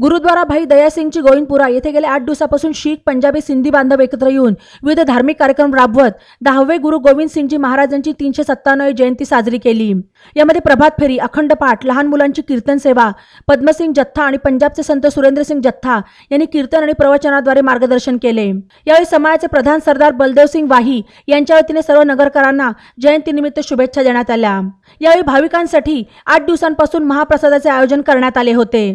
गुरुद्वारा भाई दयासिंगची गोविंदपुरा येथे गेल्या आठ दिवसापासून शीख पंजाबी सिंधी बांधव एकत्र येऊन विविध धार्मिक कार्यक्रम राबवत दहावे गुरु गोविंद सिंगजी महाराजांची तीनशे सत्त्याण्णव जयंती साजरी केली. यामध्ये प्रभात फेरी अखंड पाठ लहान मुलांची कीर्तन सेवा पद्मसिंग जथ्था आणि पंजाबचे संत सुरेंद्रसिंग जथ्था यांनी कीर्तन आणि प्रवचनाद्वारे मार्गदर्शन केले. यावेळी समाजाचे प्रधान सरदार बलदेवसिंग वाही यांच्या वतीने सर्व नगरकरांना जयंतीनिमित्त शुभेच्छा देण्यात आल्या. यावेळी भाविकांसाठी आठ दिवसांपासून महाप्रसादाचे आयोजन करण्यात आले होते.